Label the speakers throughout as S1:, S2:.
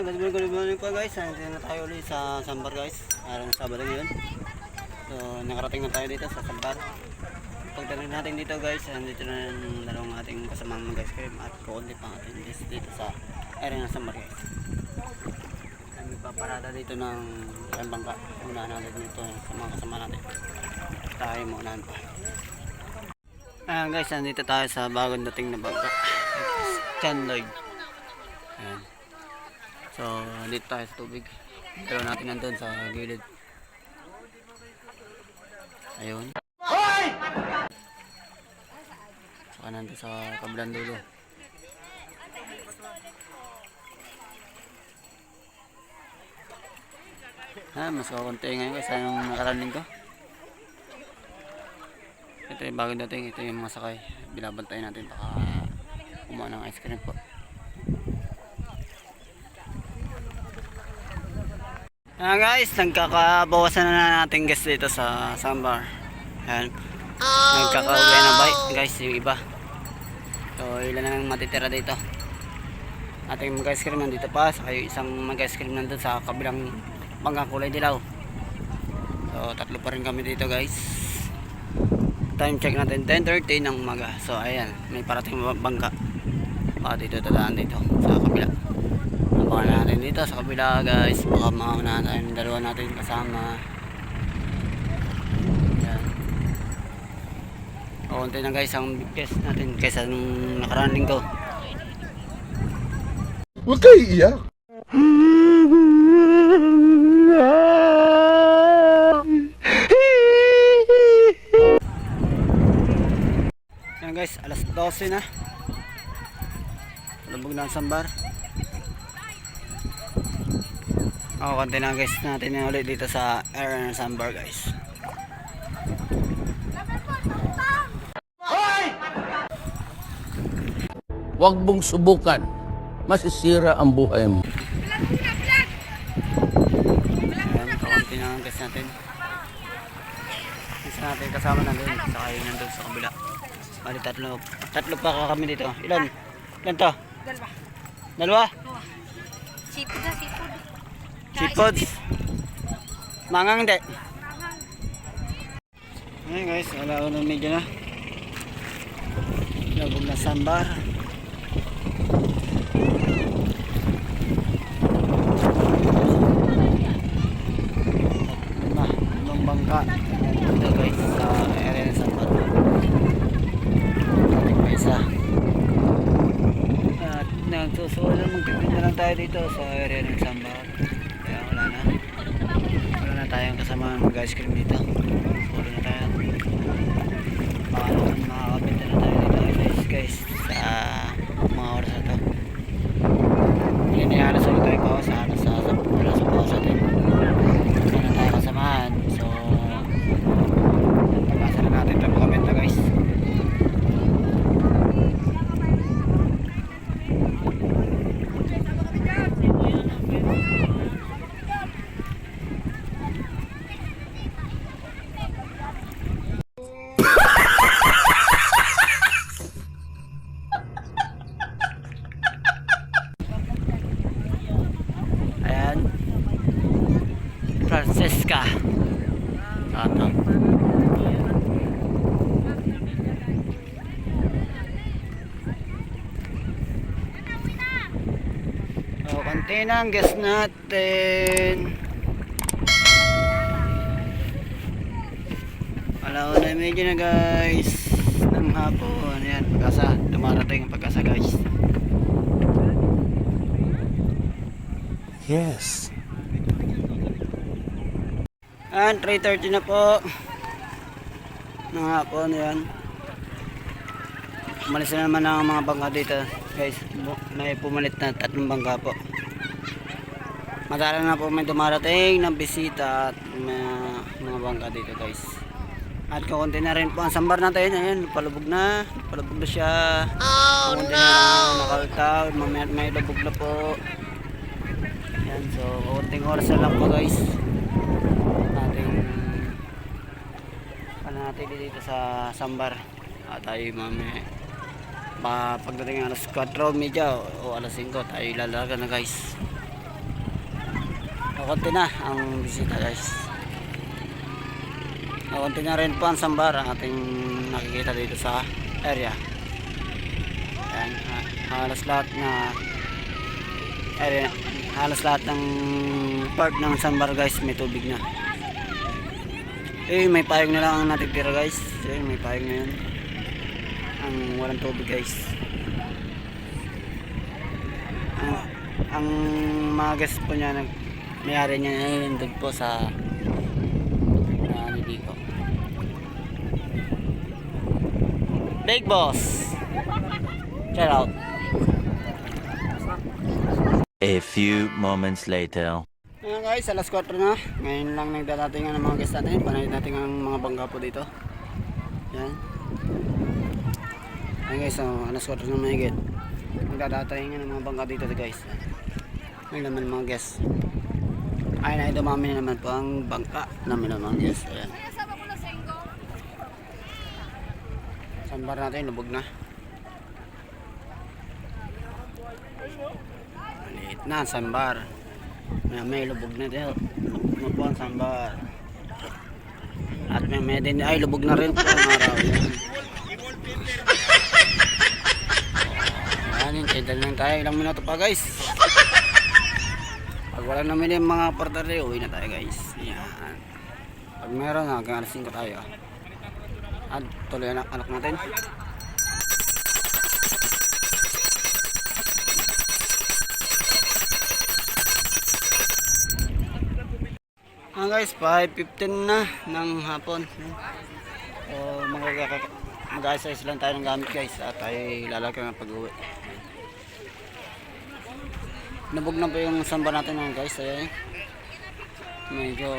S1: Ah, good morning, good morning po guys. Nandito na tayo ulit sa Sambar guys. Araw ng Sabado ngayon. So, nakarating na tayo dito sa Sambar. Pagdating natin dito guys, nandito na yung dalawang ating kasamang mag ice cream at kukunti pang ating list dito sa area ng Sambar guys. Kami paparada dito ng ng bangka. Unahan natin dito sa mga kasama natin. Tayo maunahan pa. Ayan guys, nandito tayo sa bagong dating na bangka. Chan Lloyd. So, dito tayo sa tubig. Pero natin nandun sa gilid. Ayun. Saka nandun sa kabilang dulo. Ha, mas kakunti ngayon kasi anong nakaraning ko. Ito yung bagong dating. Ito yung mga sakay. Binabantayan natin baka kumuha ng ice cream po. Ayan guys, nagkakabawasan na natin guys dito sa Sambar. Ayan. Nagkakauwi na ba guys yung iba. So ilan na lang matitira dito. Ating mag ice cream nandito pa. Saka yung isang mag ice cream nandun sa kabilang bangka kulay dilaw. So tatlo pa rin kami dito guys. Time check natin 10.30 ng umaga. So ayan, may parating bangka. Baka dito dadaan dito sa kabila. Abangan natin dito sa kabila guys. Baka mauna tayo ng dalawa natin kasama. Yan. Kaunti na guys ang guest natin kaysa nung nakaraan linggo.
S2: Huwag kayo iiyak.
S1: Yan guys, alas 12 na. Lubog na ang sambar. Ako, konti na guys natin na ulit dito sa area ng sambar guys.
S3: Huwag mong subukan. Masisira ang buhay mo.
S1: Ayan, kaunti na ang guys natin. Isa natin kasama na doon, saka yun nandun sa kabila. Bali tatlo. Tatlo pa ka kami dito. Ilan? Ilan to?
S4: Dalawa.
S1: Dalawa?
S4: Seafood na seafood.
S1: Seafoods. Mangang hindi. Ayan guys, wala ko ng medyo na. Labog na sambar. Lima, limang bangka. Dito guys, sa area ng sambar. Ating pa isa. At nagsusulo, magtitinda lang tayo dito sa area ng sambar. Kaya wala na. Wala na tayong kasama mag-ice cream dito. Sulo na tayo. Baka naman makakabenta na tayo dito guys, guys sa mga oras na to. Yan ay alas ulit tayo sa sa alas sa bawas natin. Wala na tayo kasamahan. So, pag-asa na natin ito makabenta guys. Ayan. Francesca. Tato. O, konti na ang guess natin. Alaw na medyo na guys. Ng hapon. Ayan, pag-asa. Dumarating ang pag-asa guys.
S3: Yes.
S1: Ayan, 3.30 na po. Ng hapon, yan. Umalis na naman ang mga bangka dito. Guys, may pumalit na tatlong bangka po. Madala na po may dumarating ng bisita at mga, mga bangka dito guys. At kukunti na rin po ang sambar natin. Ayan, palubog na. Palubog na siya. Oh, kukunti na nakaltaw. Mamaya may lubog na po. Ayan, so kukunting oras na lang po guys ating natin dito sa Sambar at tayo mami pa pagdating ng alas 4 medya o, o alas 5 tayo lalaga na guys kakunti na ang bisita guys. Kakunti na rin po ang sambar ang ating nakikita dito sa area. Ayan, ha- halos lahat na area, halos lahat ng part ng sambar guys may tubig na. Eh, may payong na lang ang natitira guys. Eh, may payong na yun. Ang walang tubig guys. Ang, ang mga guest po niya, nag, may-ari niya ay nandun po sa uh, dito. Big Boss! Shout out.
S2: A few moments later.
S1: Ayan guys, alas 4 na. Ngayon lang nagdadatingan ng mga guest natin. Panay natin ang mga bangga po dito. Yan. Ayan guys, so, alas 4 na mahigit. Nagdadatingan ng mga bangga dito guys. Ngayon naman mga guest. Ayun ay dumami na naman po ang bangka namin ng mga guest. Ayan. Sambar natin, lubog na. Maliit na, sambar. May, may lubog na po ang sambar. At may may din, ay lubog na rin po araw. Yan. Ayan, hintay lang tayo. Ilang minuto pa guys. Pag wala namin yung mga partner, uwi na tayo guys. Yan. Pag meron, hanggang alas 5 tayo. At tuloy anak, anak natin. Guys, 5.15 na ng hapon. So, mag- mag-assess lang tayo ng gamit guys at tayo lalaki ng pag-uwi. Nabog na po yung samba natin ngayon guys. Ayan. Medyo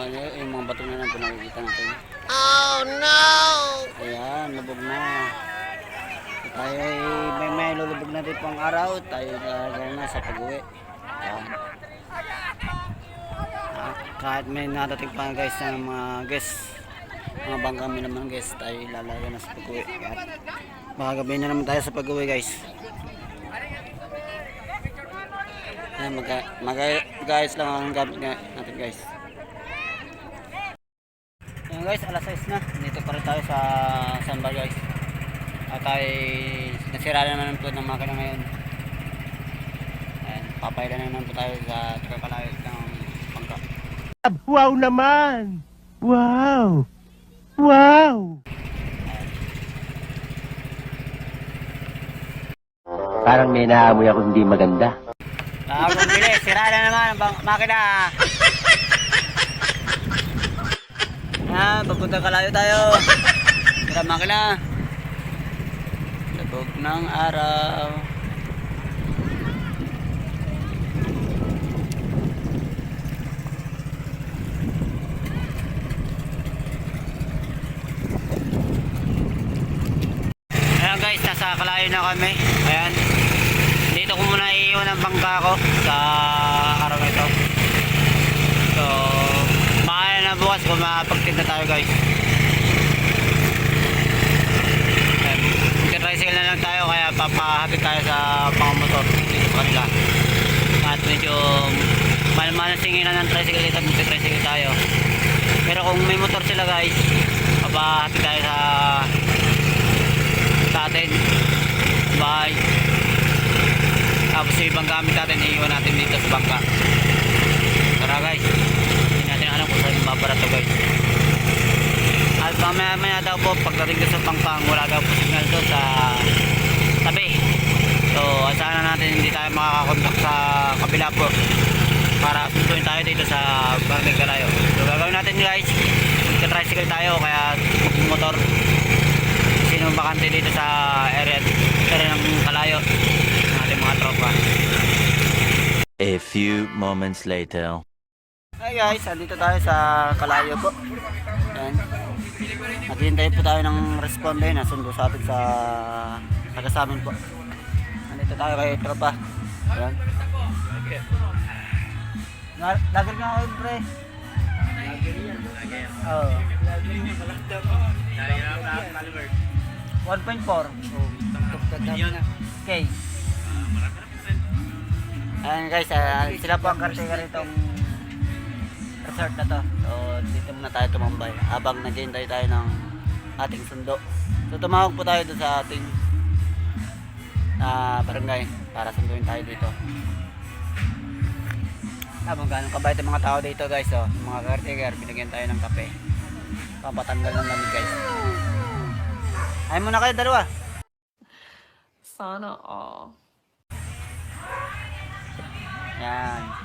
S1: ano, yung mga bato na lang po nakikita natin. Oh no! Ayan, nabog na. So, tayo ay may may lulubog na rin po ang araw. Tayo lalaki na sa pag-uwi. Ayan. Ah, kahit may nadating pa guys ng mga guests mga bang kami naman guys tayo lalayo na sa pag-uwi. Gabi na naman tayo sa pag-uwi guys. Ayan, mag, mag, guys lang ang gamit natin guys. Ayan guys alas 6 na. Dito pa rin tayo sa samba guys. At tayo nasira na naman po ng makina ngayon. Ayan, papailan na naman po tayo sa tagakalayo ng
S5: Wow naman! Wow! Wow! Parang may naamoy ako hindi maganda.
S1: Bagong bili, sira na naman ang bang- makina. Ah, papunta kalayo tayo. Sira ang makina. Labog ng araw. Ayan guys, nasa kalayo na kami. Ayan. Dito ko muna iiwan ang bangka ko sa araw na ito. So, makaya na bukas kung makapagtinda tayo guys. Ayan. Magka-tricycle na lang tayo kaya papahatid tayo sa mga motor dito sa kanila. At medyo malmanan singinan ng tricycle dito at magka-tricycle tayo. Pero kung may motor sila guys, papahatid tayo sa sa atin. Bye. Tapos yung ibang gamit natin, iiwan natin dito sa bangka. Tara guys. Hindi natin alam kung saan mabara to guys. At mamaya maya daw po, pagdating doon sa pangpang, wala daw po signal doon sa tabi. So, asahan na natin hindi tayo makakakontak sa kabila po. Para sunduin tayo dito sa Barangay Galayo. So, gagawin natin guys, magka-tricycle tayo, kaya motor sino bakante dito sa area, area ng Kalayo ng ating mga tropa.
S2: A few moments later.
S1: Hi guys, andito tayo sa Kalayo po. Yan. Naghihintay po tayo ng responde na sundo sa atin sa taga sa amin po. Nandito tayo kay tropa. Yan. Lager nga ako, pre. Lager yan. Oo. 1.4. Okay. Ayan guys, ah, sila po ang kartega rito resort na to. So, dito muna tayo tumambay habang naghihintay tayo ng ating sundo. So, tumawag po tayo doon sa ating ah, barangay para sunduin tayo dito. Habang ganun kabait ang mga tao dito guys, oh. Yung mga caretaker, binigyan tayo ng kape. Papatanggal ng lamig guys. Ay muna kayo dalawa.
S6: Sana all.
S1: Yan.